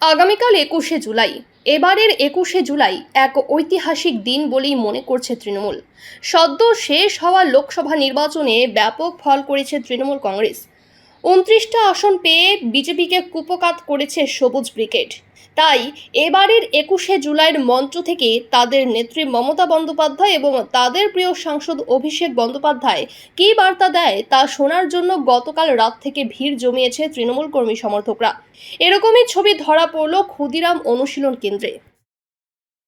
আগামীকাল একুশে জুলাই। এবারের একুশে জুলাই এক ঐতিহাসিক দিন বলেই মনে করছে তৃণমূল। সদ্য শেষ হওয়া লোকসভা নির্বাচনে ব্যাপক ফল করেছে তৃণমূল কংগ্রেস। উনত্রিশটা আসন পেয়ে বিজেপিকে কুপকাত করেছে সবুজ ব্রিগেড। তাই এবারের একুশে জুলাইয়ের মঞ্চ থেকে তাদের নেত্রী মমতা বন্দ্যোপাধ্যায় এবং তাদের প্রিয় সাংসদ অভিষেক বন্দ্যোপাধ্যায় কী বার্তা দেয় তা শোনার জন্য গতকাল রাত থেকে ভিড় জমিয়েছে তৃণমূল কর্মী সমর্থকরা। এরকমই ছবি ধরা পড়ল ক্ষুদিরাম অনুশীলন কেন্দ্রে।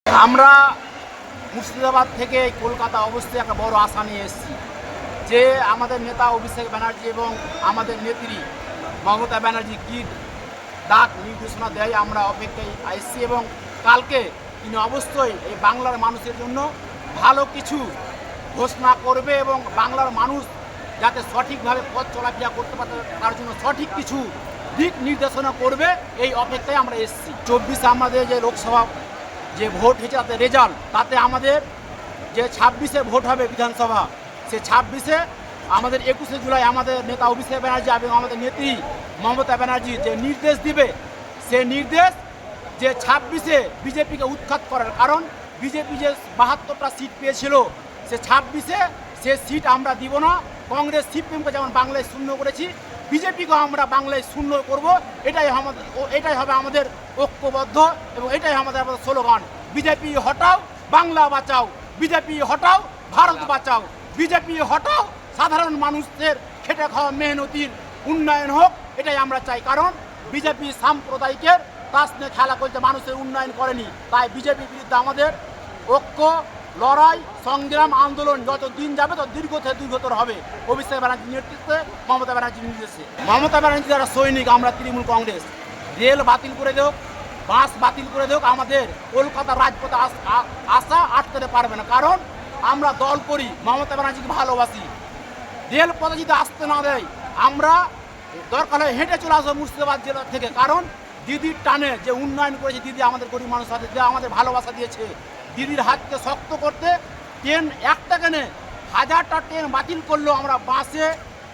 আমরা মুর্শিদাবাদ থেকে কলকাতা অবস্থায় একটা বড় আশা নিয়ে এসেছি। যে আমাদের নেতা অভিষেক ব্যানার্জি এবং আমাদের নেত্রী মমতা ব্যানার্জি কী ডাক নির্দেশনা দেয় আমরা অপেক্ষায় এসেছি এবং কালকে তিনি অবশ্যই এই বাংলার মানুষের জন্য ভালো কিছু ঘোষণা করবে এবং বাংলার মানুষ যাতে সঠিকভাবে পথ চলাফেরা করতে পারে, তার জন্য সঠিক কিছু দিক নির্দেশনা করবে, এই অপেক্ষায় আমরা এসেছি। চব্বিশে আমাদের যে লোকসভা যে ভোট হয়েছে তাতে রেজাল্ট তাতে আমাদের যে ছাব্বিশে ভোট হবে বিধানসভা সে ছাব্বিশে, আমাদের একুশে জুলাই আমাদের নেতা অভিষেক ব্যানার্জি এবং আমাদের নেত্রী মমতা ব্যানার্জি যে নির্দেশ দিবে, সে নির্দেশ যে ছাব্বিশে বিজেপিকে উৎখাত করার কারণ, বিজেপি যে বাহাত্তরটা সিট পেয়েছিল, সে ছাব্বিশে সে সিট আমরা দিব না। কংগ্রেস সিপিএমকে যেমন বাংলায় শূন্য করেছি, বিজেপিকেও আমরা বাংলায় শূন্য করব, এটাই আমাদের এটাই হবে আমাদের ঐক্যবদ্ধ এবং এটাই আমাদের আমাদের স্লোগান। বিজেপি হটাও, বাংলা বাঁচাও। বিজেপি হটাও, ভারত বাঁচাও। বিজেপি হটাও সাধারণ মানুষদের খেটে খাওয়া মেহনতির উন্নয়ন হোক, এটাই আমরা চাই। কারণ বিজেপি সাম্প্রদায়িকের তাস নিয়ে খেলা করছে, মানুষের উন্নয়ন করেনি। তাই বিজেপির বিরুদ্ধে আমাদের ঐক্য, লড়াই, সংগ্রাম, আন্দোলন যত দিন যাবে, তত দীর্ঘ থেকে দীর্ঘতর হবে। অভিষেক ব্যানার্জির নেতৃত্বে মমতা ব্যানার্জির নির্দেশে মমতা ব্যানার্জি যারা সৈনিক, আমরা তৃণমূল কংগ্রেস। রেল বাতিল করে দেওক বাস বাতিল করে দেওক আমাদের কলকাতা রাজপথে আসা আটকাতে পারবে না। কারণ আমরা দল করি, মমতা ব্যানার্জিকে ভালোবাসি। রেল পথে যদি আসতে না দেয়, আমরা দরকার হয় হেঁটে চলে আসব মুর্শিদাবাদ জেলা থেকে। কারণ দিদির টানে যে উন্নয়ন করেছে, দিদি আমাদের গরিব মানুষ হাতে যে আমাদের ভালোবাসা দিয়েছে। দিদির হাতকে শক্ত করতে ট্রেন একটা কেনে হাজারটা ট্রেন বাতিল করলেও আমরা বাসে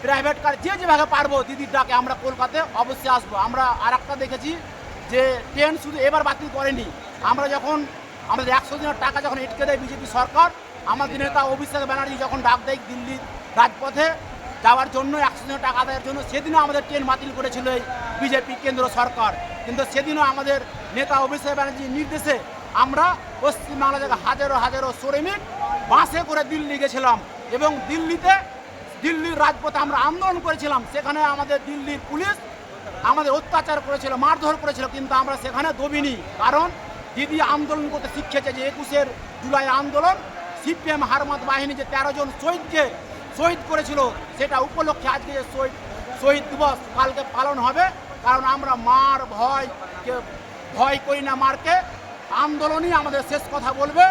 প্রাইভেট কার যে যেভাবে পারব, দিদির ডাকে আমরা কলকাতায় অবশ্যই আসব। আমরা আর একটা দেখেছি যে ট্রেন শুধু এবার বাতিল করেনি। আমরা যখন আমাদের একশো দিনের টাকা যখন এটকে দেয় বিজেপি সরকার আমাদের নেতা অভিষেক ব্যানার্জি যখন ডাক দেয় দিল্লি রাজপথে যাওয়ার জন্য একশো দিনের টাকা আদায়ের জন্য, সেদিনও আমাদের ট্রেন বাতিল করেছিল এই বিজেপি, কেন্দ্র সরকার। কিন্তু সেদিনও আমাদের নেতা অভিষেক ব্যানার্জির নির্দেশে আমরা পশ্চিমবাংলা থেকে হাজারো হাজারো শ্রমিক বাসে করে দিল্লি গেছিলাম এবং দিল্লিতে, দিল্লির রাজপথে আমরা আন্দোলন করেছিলাম। সেখানে আমাদের দিল্লির পুলিশ আমাদের অত্যাচার করেছিল, মারধর করেছিল, কিন্তু আমরা সেখানে দবিনি। কারণ দিদি আন্দোলন করতে শিখেছে যে একুশের জুলাই আন্দোলন সিপিএম হারমাত বাহিনী যে তেরো জন শহীদকে শহীদ করেছিল, সেটা উপলক্ষে আজকে যে শহীদ শহীদ দিবস কালকে পালন হবে। কারণ আমরা মার ভয় কে ভয় করি না মারকে, আন্দোলনই আমাদের শেষ কথা বলবে।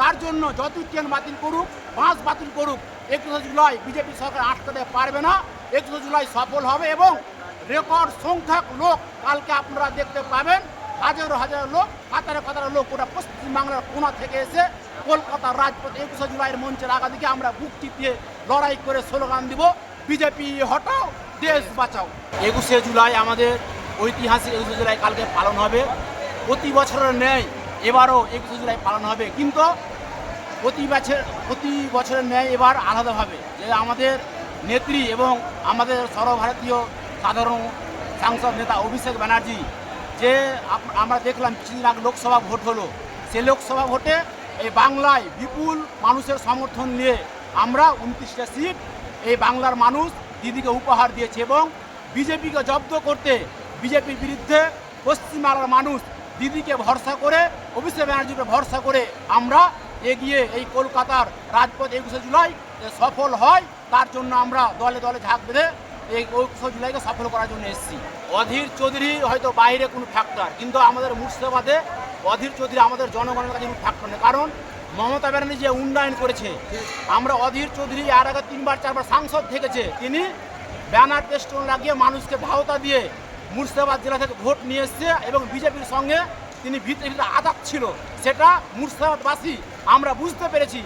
তার জন্য যতই ট্রেন বাতিল করুক বাস বাতিল করুক একুশে জুলাই বিজেপি সরকার আটকাতে পারবে না। একুশে জুলাই সফল হবে এবং রেকর্ড সংখ্যক লোক কালকে আপনারা দেখতে পাবেন। হাজারো হাজারো লোক কাতারে কাতারে লোক ওটা পশ্চিমবাংলার কোনা থেকে এসে কলকাতার রাজপথ একুশে জুলাইয়ের মঞ্চের আগা দিকে আমরা বুক টিপিয়ে লড়াই করে স্লোগান দিব, বিজেপি হটাও, দেশ বাঁচাও। একুশে জুলাই আমাদের ঐতিহাসিক একুশে জুলাই কালকে পালন হবে। প্রতি বছরের ন্যায় এবারও একুশে জুলাই পালন হবে, কিন্তু প্রতি বছর, প্রতি বছরের ন্যায় এবার আলাদাভাবে যে আমাদের নেত্রী এবং আমাদের সর্বভারতীয় সাধারণ সাংসদ নেতা অভিষেক ব্যানার্জি যে আমরা দেখলাম কিছুদিন আগে লোকসভা ভোট হলো। সে লোকসভা ভোটে এই বাংলায় বিপুল মানুষের সমর্থন নিয়ে আমরা উনত্রিশটা সিট এই বাংলার মানুষ দিদিকে উপহার দিয়েছে এবং বিজেপিকে জব্দ করতে বিজেপির বিরুদ্ধে পশ্চিমবাংলার মানুষ দিদিকে ভরসা করে, অভিষেক ব্যানার্জিকে ভরসা করে আমরা এগিয়ে এই কলকাতার রাজপথ একুশে জুলাই সফল হয়, তার জন্য আমরা দলে দলে ঝাঁক বেঁধে এই একুশে জুলাইকে সফল করার জন্য এসেছি। অধীর চৌধুরী হয়তো বাইরে কোনো ফ্যাক্টর কিন্তু আমাদের মুর্শিদাবাদে অধীর চৌধুরী আমাদের জনগণের কাছে কোনো ফ্যাক্টর নেই। কারণ মমতা ব্যানার্জি যে উন্নয়ন করেছে, আমরা অধীর চৌধুরী আর আগে তিনবার, চারবার সাংসদ থেকেছে। তিনি ব্যানার টেস্টন লাগিয়ে মানুষকে ভাওতা দিয়ে মুর্শিদাবাদ জেলা থেকে ভোট নিয়ে এসছে এবং বিজেপির সঙ্গে তিনি ভিতরে ভিতরে আঘাত ছিল। সেটা মুর্শিদাবাদবাসী আমরা বুঝতে পেরেছি।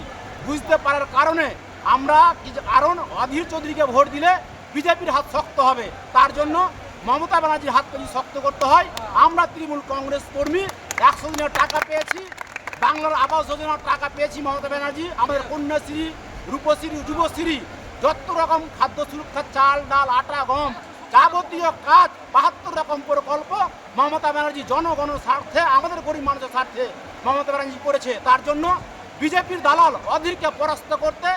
বুঝতে পারার কারণে আমরা কারণ অধীর চৌধুরীকে ভোট দিলে বিজেপির হাত শক্ত হবে। তার জন্য মমতা ব্যানার্জির হাত যদি শক্ত করতে হয়, আমরা তৃণমূল কংগ্রেস কর্মী একশো দিনের টাকা পেয়েছি, বাংলার আবাস যোজনার টাকা পেয়েছি মমতা ব্যানার্জি, আমাদের কন্যাশ্রী, রূপশ্রী, যুবশ্রী, যত রকম খাদ্য সুরক্ষা চাল, ডাল, আটা, গম যাবতীয় কাজ, বাহাত্তর রকম প্রকল্প মমতা ব্যানার্জি জনগণের স্বার্থে, আমাদের গরিব মানুষের স্বার্থে মমতা ব্যানার্জি করেছে। তার জন্য বিজেপির দালাল অধীরকে পরাস্ত করতে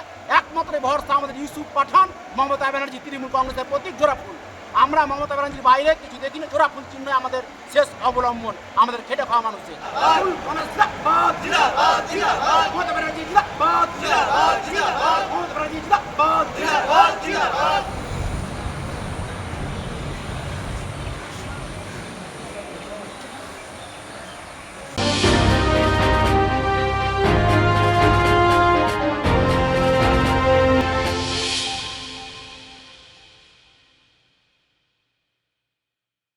একমাত্র ভরসা আমাদের ইউসুফ পাঠান মমতা ব্যানার্জি তৃণমূল কংগ্রেসের প্রতীক জোড়া ফুল আমরা মমতা ব্যানার্জির বাইরে কিছু দেখিনি জোড়া ফুল চিহ্ন আমাদের শেষ অবলম্বন আমাদের খেটে খাওয়া মানুষের মমতা ব্যানার্জি